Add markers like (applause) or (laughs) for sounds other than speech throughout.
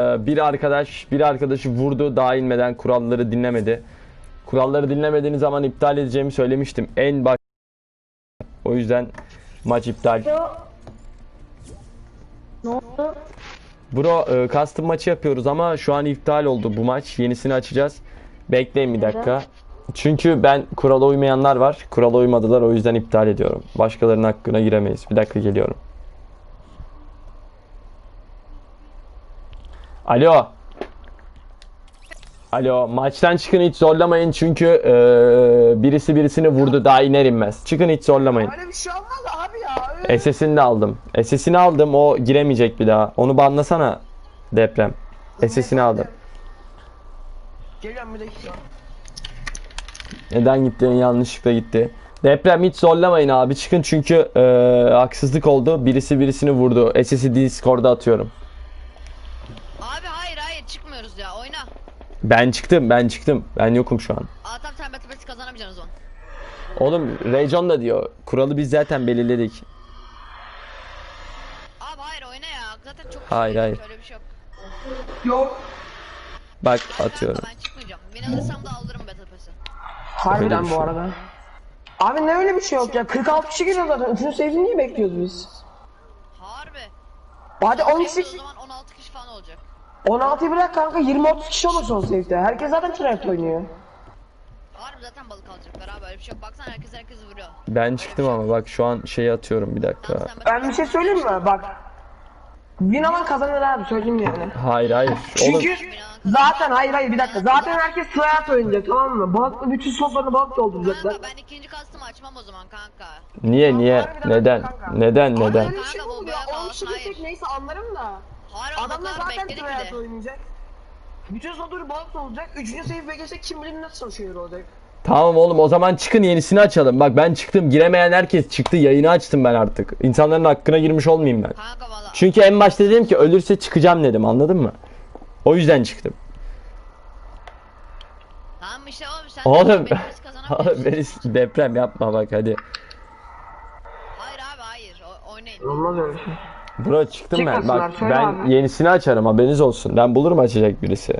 Ee, bir arkadaş bir arkadaşı vurdu daha inmeden kuralları dinlemedi. Kuralları dinlemediğiniz zaman iptal edeceğimi söylemiştim. En baş o yüzden maç iptal. Ne oldu? Bro e, custom maçı yapıyoruz ama şu an iptal oldu bu maç. Yenisini açacağız. Bekleyin bir dakika. Çünkü ben kurala uymayanlar var. Kurala uymadılar o yüzden iptal ediyorum. Başkalarının hakkına giremeyiz. Bir dakika geliyorum. Alo. Alo maçtan çıkın hiç zorlamayın çünkü e, birisi birisini vurdu daha iner inmez. Çıkın hiç zorlamayın. Öyle bir şey olmaz abi ya. SS'ini de aldım. SS'ini aldım o giremeyecek bir daha. Onu banlasana deprem. SS'ini aldım. Geliyorum bir dakika. Neden gitti? Yanlışlıkla gitti. Deprem hiç zorlamayın abi çıkın çünkü e, haksızlık oldu. Birisi birisini vurdu. SS'i Discord'a atıyorum. Abi hayır hayır çıkmıyoruz ya oyna. Ben çıktım ben çıktım. Ben yokum şu an. Aa tamam sen matematik kazanamayacaksın o zaman. Oğlum Raycon da diyor. Kuralı biz zaten belirledik. Abi hayır oyna ya zaten çok Hayır, hayır. Öyle bir şey yok. Yok. Bak atıyorum. ben çıkmayacağım. Beni alırsam da alırım Battle Pass'ı. Harbiden Öyle bir bu şey. arada. Abi ne öyle bir şey yok ya. 46 kişi geliyor zaten. Üçüncü save'i niye bekliyoruz biz? Harbi. Hadi 10 O kişi. zaman 16 kişi falan olacak. 16'yı bırak kanka 20-30 kişi olur son save'de. Herkes zaten tryhard oynuyor. Harbi zaten balık alacaklar abi öyle bir şey yok. Baksana herkes herkesi vuruyor. Ben çıktım ama bak şu an şeyi atıyorum bir dakika. Ben bir şey söyleyeyim mi? Bak. Win alan kazanır abi söyleyeyim yani. Hayır hayır. Oğlum Çünkü zaten hayır hayır bir dakika. Zaten herkes tryhard oynayacak tamam mı? Balıklı bütün slotlarını balık dolduracaklar. Kanka ben ikinci kastımı açmam o zaman kanka. niye niye? Neden? Neden neden? öyle bir şey Kanka, olur bu ya. bayağı 10 kişi kalsın, gitsek hayır. neyse anlarım da. Hayır Adamlar zaten bekledik oynayacak. Bütün slotları balık olacak. Üçüncü save beklesek kim bilir nasıl şeyler olacak. Tamam oğlum o zaman çıkın yenisini açalım. Bak ben çıktım giremeyen herkes çıktı yayını açtım ben artık. İnsanların hakkına girmiş olmayayım ben. Kanka valla. Çünkü en başta dedim ki ölürse çıkacağım dedim anladın mı? O yüzden çıktım. Tamam işte oğlum sen Oğlum. de kazanamıyoruz. Beni deprem yapma bak hadi. Hayır abi hayır o- oynayın. Olmaz öyle şey. Bro çıktım ben. Çıkmasınlar, Bak söyle ben abi. yenisini açarım haberiniz olsun. Ben bulurum açacak birisi.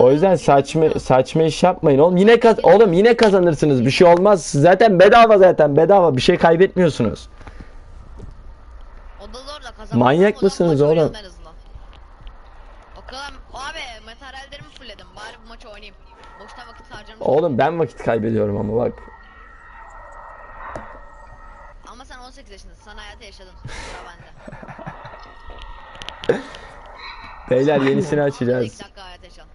O yüzden saçma saçma iş yapmayın oğlum. Yine kaz oğlum yine kazanırsınız. Bir şey olmaz. Zaten bedava zaten bedava. Bir şey kaybetmiyorsunuz. O da zor da kazanmak. Manyak O mısınız maç oğlum? oynayalım en azından. O kadar abi materyallerimi fullledim. Bari bu maçı oynayayım. Boşta vakit harcamış. Oğlum ben vakit kaybediyorum ama bak. Ama sen 18 yaşındasın. Sen hayatı yaşadın. Sıra bende. (laughs) Beyler yenisini 2 açacağız. dakika hayat yaşadın.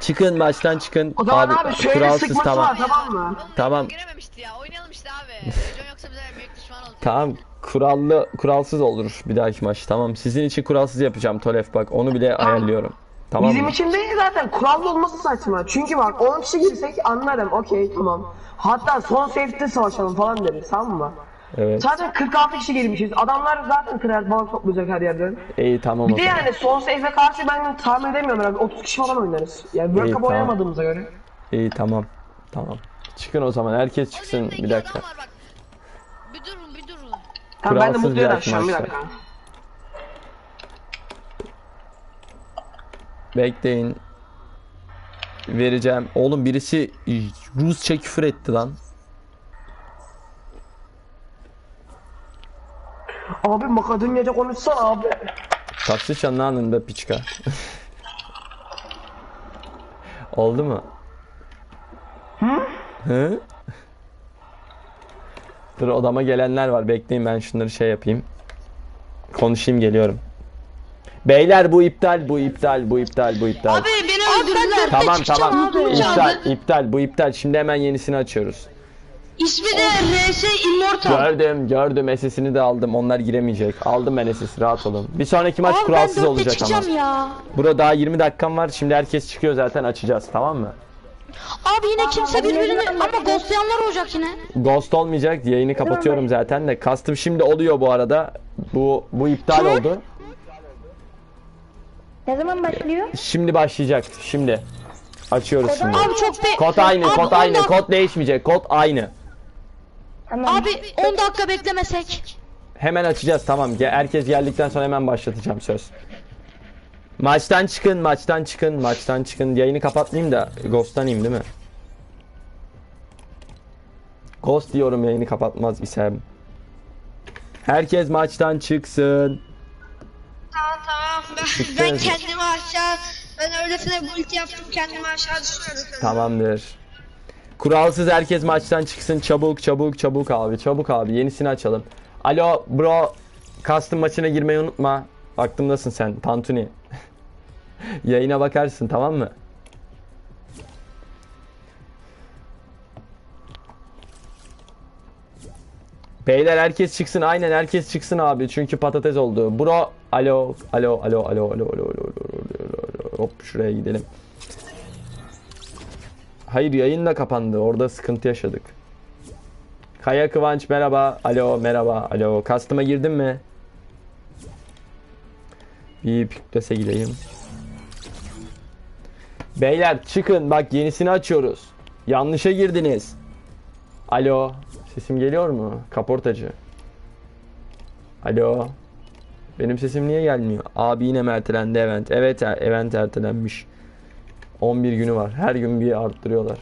Çıkın maçtan çıkın. O zaman abi, şöyle kuralsız sıkması tamam. var. Tamam mı? Oğlum Tamam. girememişti ya. Oynayalım işte abi. Recon yoksa bize büyük düşman olacak. Tamam kurallı kuralsız olur bir dahaki maç. Tamam sizin için kuralsız yapacağım Tolef bak onu bile ayarlıyorum. Tamam Bizim mı? için değil zaten kurallı olması saçma. Çünkü bak 10 kişi girsek anlarım okey tamam. Hatta son safe'de savaşalım falan deriz tamam mı? Evet. Zaten 46 kişi girmişiz. Adamlar zaten tryhard balık toplayacak her yerden. İyi tamam o Bir de zaman. yani son safe'e karşı ben tahmin edemiyorum abi. 30 kişi falan oynarız. Yani World Cup tamam. oynamadığımıza göre. İyi tamam. Tamam. Çıkın o zaman herkes çıksın bir dakika. var bak. Bir durun bir durun. Tamam ben de Kuralsız bir mutluyum dahaki akşam bir dakika. Bekleyin. Vereceğim. Oğlum birisi Rusça küfür etti lan. Abi Makedonyaca konuşsana abi. Taksışan nanın be piçka. Oldu mu? Hı? Hı? Dur odama gelenler var. Bekleyin ben şunları şey yapayım. Konuşayım geliyorum. Beyler bu iptal, bu iptal, bu iptal, bu iptal. Abi beni öldürdüler. tamam tamam. İptal, iptal, bu iptal. Şimdi hemen yenisini açıyoruz. İsmi de RS Immortal. Gördüm, gördüm. SS'ini de aldım. Onlar giremeyecek. Aldım ben SS'i. Rahat olun. Bir sonraki maç Abi ben kuralsız olacak ama. çıkacağım ya. Burada daha 20 dakikam var. Şimdi herkes çıkıyor zaten açacağız tamam mı? Abi yine kimse birbirini ama ghostlayanlar olacak yine. Ghost olmayacak. Yayını kapatıyorum zaten de. Kastım şimdi oluyor bu arada. Bu bu iptal Kim? oldu. Ne zaman başlıyor? Şimdi başlayacak. Şimdi. Açıyoruz şimdi. Abi çok be... Kod aynı, Abi kod aynı. dak- Kod değişmeyecek. Kod aynı. Tamam. Abi 10 dakika beklemesek. Hemen açacağız tamam. Ge- Herkes geldikten sonra hemen başlatacağım söz. Maçtan çıkın, maçtan çıkın, maçtan çıkın. Yayını kapatmayayım da Ghost'tanayım değil mi? Ghost diyorum yayını kapatmaz isem. Herkes maçtan çıksın. Tamam tamam. Ben, ben kendimi aşağı ben öylesine bu ulti yaptım kendimi aşağı düşürdüm. Tamamdır. Kuralsız herkes maçtan çıksın. Çabuk çabuk çabuk abi. Çabuk abi. Yenisini açalım. Alo bro. Custom maçına girmeyi unutma. Aklımdasın sen. Tantuni. Yayına bakarsın tamam mı? Beyler herkes çıksın. Aynen herkes çıksın abi. Çünkü patates oldu. Bro. Alo. Alo. Alo. Alo. Alo. Alo. Alo. Alo. Alo. Alo. Hop şuraya gidelim. Hayır yayın da kapandı. Orada sıkıntı yaşadık. Kaya Kıvanç merhaba. Alo merhaba. Alo. Kastıma girdin mi? Bir Pictes'e gideyim. Beyler çıkın. Bak yenisini açıyoruz. Yanlışa girdiniz. Alo. Sesim geliyor mu? Kaportacı. Alo. Benim sesim niye gelmiyor? Abi yine ertelendi event? Evet e- event ertelenmiş. 11 günü var. Her gün bir arttırıyorlar.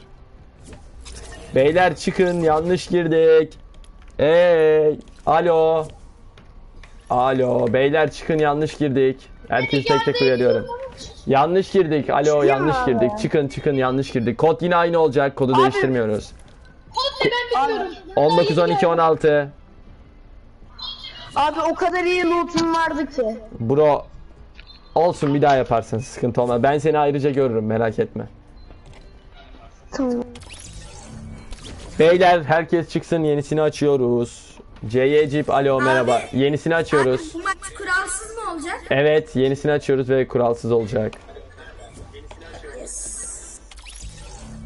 Beyler çıkın yanlış girdik. Ey, alo. Alo, beyler çıkın yanlış girdik. Herkes tek tek uyarıyorum. Yanlış girdik. Alo, yanlış girdik. Çıkın çıkın yanlış girdik. Kod yine aynı olacak. Kodu değiştirmiyoruz. Abi, 19 12 16. abi o kadar iyi lootum vardı ki. Bro olsun bir daha yaparsın. Sıkıntı olmaz. Ben seni ayrıca görürüm merak etme. Tamam. Beyler herkes çıksın yenisini açıyoruz. CY Jeep alo merhaba. Yenisini açıyoruz. Bu maç kuralsız mı olacak? Evet yenisini açıyoruz ve kuralsız olacak.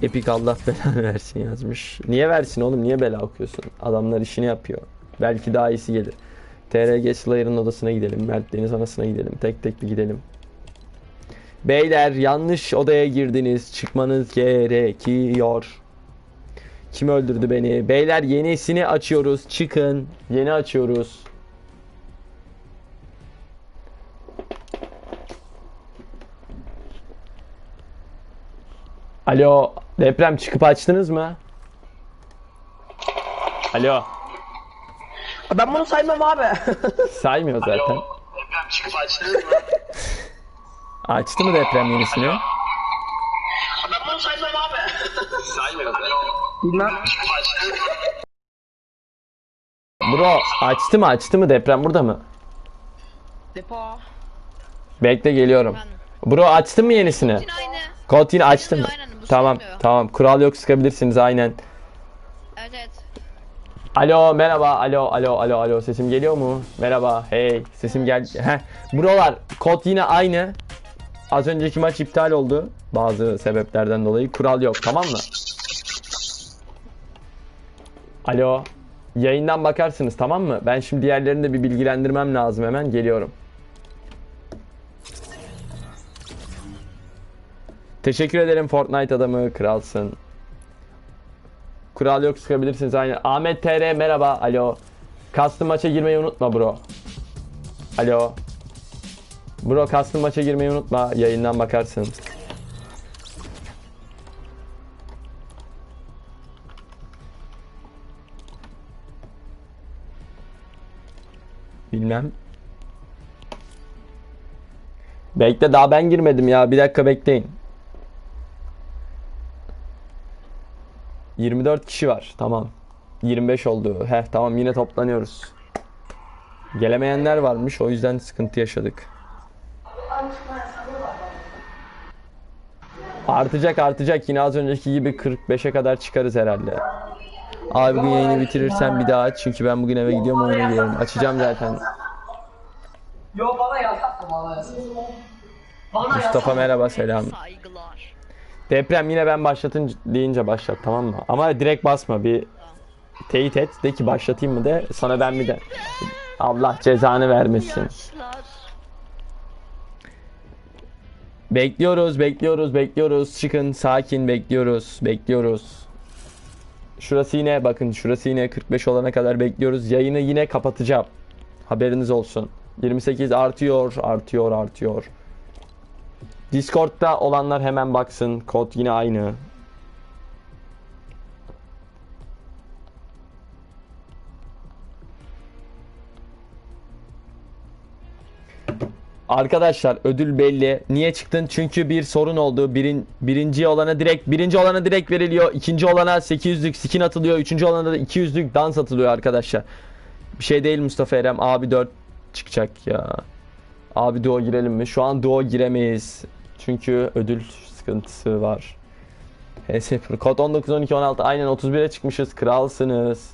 Epic Allah belanı (laughs) versin yazmış. Niye versin oğlum niye bela okuyorsun? Adamlar işini yapıyor. Belki daha iyisi gelir. TRG Slayer'ın odasına gidelim. Mert Deniz anasına gidelim. Tek tek gidelim. Beyler yanlış odaya girdiniz. Çıkmanız gerekiyor. Kim öldürdü beni? Beyler yenisini açıyoruz. Çıkın. Yeni açıyoruz. Alo, deprem çıkıp açtınız mı? Alo, Ben bunu saymam abi. (laughs) saymıyor zaten. Deprem çıkıp açtınız mı? Açtı mı deprem yenisini? Ben bunu saymam abi. Saymıyor zaten. Bilmem. Bro, açtı mı açtı mı deprem burada mı? Depo. Bekle geliyorum. Bro açtı mı yenisini? Yine aynı. Kod yine açtı mı? Aynen, bu Tamam, tamam. Kural yok sıkabilirsiniz aynen. Evet evet. Alo, merhaba. Alo, alo, alo, alo. Sesim geliyor mu? Merhaba. Hey, sesim gel. Heh. Brolar, kod yine aynı. Az önceki maç iptal oldu. Bazı sebeplerden dolayı. Kural yok, tamam mı? Alo. Yayından bakarsınız, tamam mı? Ben şimdi diğerlerini de bir bilgilendirmem lazım hemen. Geliyorum. Teşekkür ederim Fortnite adamı. Kralsın. Kural yok sıkabilirsiniz aynen. Ahmet TR merhaba. Alo. Custom maça girmeyi unutma bro. Alo. Bro custom maça girmeyi unutma. Yayından bakarsın. Bilmem. Bekle daha ben girmedim ya. Bir dakika bekleyin. 24 kişi var. Tamam. 25 oldu. Heh tamam yine toplanıyoruz. Gelemeyenler varmış o yüzden sıkıntı yaşadık. Artacak artacak yine az önceki gibi 45'e kadar çıkarız herhalde. Abi bugün yayını bitirirsen bir daha aç çünkü ben bugün eve gidiyorum oyuna gidiyorum. Açacağım zaten. Yo bana yasak bana yasak. Bana Mustafa merhaba selam. Saygılar. Deprem yine ben başlatın deyince başlat tamam mı? Ama direkt basma bir teyit et. De ki başlatayım mı de sonra ben mi de. Allah cezanı vermesin. Bekliyoruz, bekliyoruz, bekliyoruz. Çıkın, sakin bekliyoruz, bekliyoruz. Şurası yine bakın şurası yine 45 olana kadar bekliyoruz. Yayını yine kapatacağım. Haberiniz olsun. 28 artıyor, artıyor, artıyor. Discord'da olanlar hemen baksın. Kod yine aynı. Arkadaşlar ödül belli. Niye çıktın? Çünkü bir sorun oldu. Birin, birinci olana direkt birinci olana direkt veriliyor. İkinci olana 800'lük skin atılıyor. Üçüncü olana da 200'lük dans atılıyor arkadaşlar. Bir şey değil Mustafa Erem. Abi 4 çıkacak ya. Abi duo girelim mi? Şu an duo giremeyiz. Çünkü ödül sıkıntısı var. HS Pro. Kod 19 12 16 aynen 31'e çıkmışız. Kralsınız.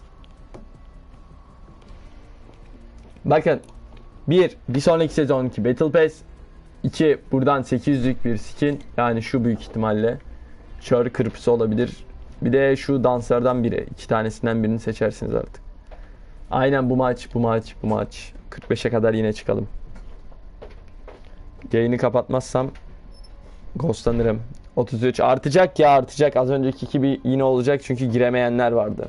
Bakın 1. Bir sonraki sezonki Battle Pass 2. Buradan 800'lük bir skin. Yani şu büyük ihtimalle. Çör kırpısı olabilir. Bir de şu danslardan biri. iki tanesinden birini seçersiniz artık. Aynen bu maç, bu maç, bu maç. 45'e kadar yine çıkalım. Yayını kapatmazsam ghostlanırım. 33 artacak ya artacak. Az önceki gibi yine olacak çünkü giremeyenler vardı.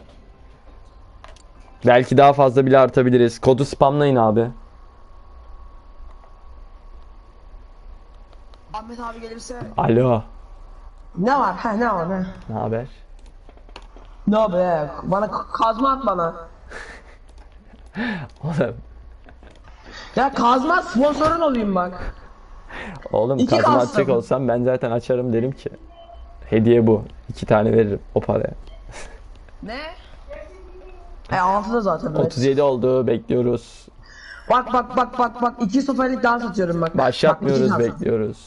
Belki daha fazla bile artabiliriz. Kodu spamlayın abi. Ahmet abi gelirse Alo. ne var? Ha ne var ne? Ne haber? Ne be? Bana k- kazma at bana. (laughs) Oğlum, Ya kazma sponsorun olayım bak. Oğlum İki kazma kalsın. atacak olsam ben zaten açarım derim ki. Hediye bu. İki tane veririm o paraya. Ne? E altıda zaten. evet. 37 oldu bekliyoruz. Bak bak bak bak bak iki seferlik dans atıyorum bak. Bak, Başlatmıyoruz dans. bekliyoruz.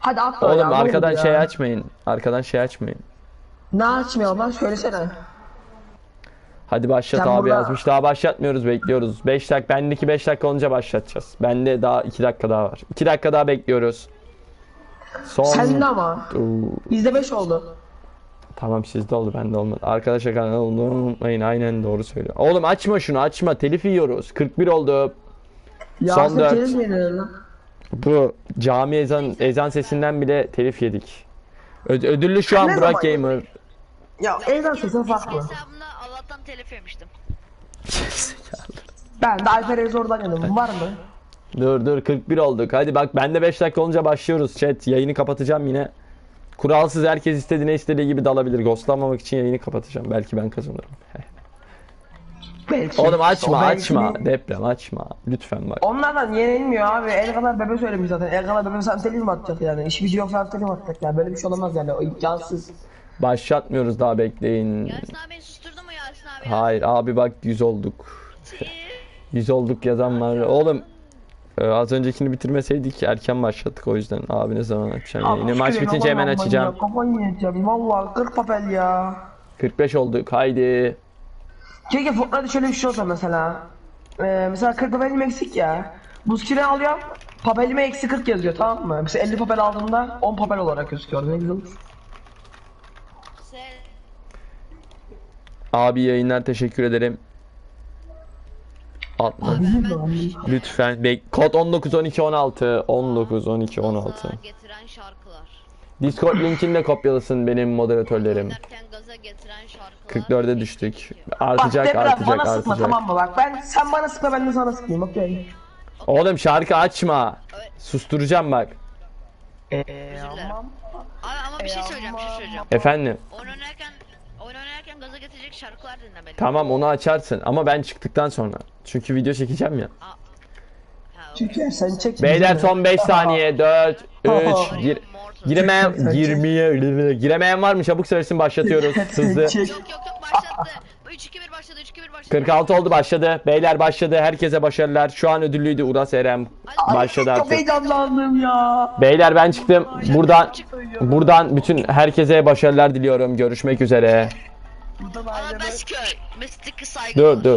Hadi at bana ya, Oğlum ne arkadan olur ya. şey açmayın. Arkadan şey açmayın. Ne açmayalım lan söylesene. Hadi başlat Sen abi burada- yazmış. Daha başlatmıyoruz bekliyoruz. 5 dakika bendeki 5 dakika olunca başlatacağız. Bende daha 2 dakika daha var. 2 dakika daha bekliyoruz. Son Sende ama. Bizde 5 oldu. Tamam sizde oldu bende olmadı. Arkadaşlar kanalı unutmayın aynen doğru söylüyor. Oğlum açma şunu açma telif yiyoruz. 41 oldu. Ya Son sen dört. telif mi yedin lan? Bu cami ezan ezan sesinden bile telif yedik. Ö- ödüllü şu an Ne Burak zaman? Gamer. Ya ezan sesi farklı. Allah'tan telif yemiştim. Ben de Alper Ezor'dan yanım. Var mı? Dur dur 41 olduk. Hadi bak ben de 5 dakika olunca başlıyoruz chat. Yayını kapatacağım yine. Kuralsız herkes istediğine istediği gibi dalabilir. Ghostlanmamak için yayını kapatacağım. Belki ben kazanırım. (laughs) Belki. Oğlum açma belki açma. değil. Deprem açma. Lütfen bak. Onlardan yenilmiyor abi. El kadar bebe söylemiş zaten. El kadar bebe sen mi atacak yani? İş gücü yok sen mi atacak ya? Böyle bir şey olamaz yani. O imkansız. Başlatmıyoruz daha bekleyin. Yasin abi abi? Hayır abi bak 100 olduk. 100 olduk yazan var. Oğlum e, az öncekini bitirmeseydik erken başlattık o yüzden. Abi ne zaman açacağım yayını? Maç Abi, bitince hemen açacağım. Ya, kafayı yiyeceğim. Valla 40 papel ya. 45 olduk haydi. Keşke Fortnite'da şöyle bir şey olsa mesela. Ee, mesela 40 papelim eksik ya. Buz küreği alıyorum. Papelime eksi 40 yazıyor tamam mı? Mesela 50 papel aldığımda 10 papel olarak gözüküyor. Ne güzel olur. Se- Abi yayınlar teşekkür ederim. Atma. Lütfen. Bek kod 19 12 16 19 12 16. Gaza getiren şarkılar. Discord linkini de kopyalasın benim moderatörlerim. Derken gaza getiren şarkılar. 44'e düştük. Bak Artacak Deprem artacak bana sıkma artacak. tamam mı? Bak ben sen bana sıkma ben de sana sıkayım okey. Oğlum şarkı açma. Susturacağım bak. Eee. Abi ama bir şey söyleyeceğim, bir şey söyleyeceğim. Efendim. Oyun oynarken, oyun oynarken gaza getirecek şarkılar dinlemeli. Tamam onu açarsın ama ben çıktıktan sonra. Çünkü video çekeceğim ya. Çünkü sen çek. Beyler son 5 saniye 4 3 Oyun gir Mortal. giremeyen girmeye giremeyen var mı? Çabuk söylesin başlatıyoruz. (laughs) Hızlı. Yok yok yok başlattı. 3-2-1 başladı, 3-2-1 başladı. 46 oldu başladı. Beyler başladı. Herkese başarılar. Şu an ödüllüydü Uras Erem. Başladı Çok artık. heyecanlandım ya. Beyler ben çıktım. Buradan buradan bütün herkese başarılar diliyorum. Görüşmek üzere. Ama Beskköy, Mystic saygı. Dur dur.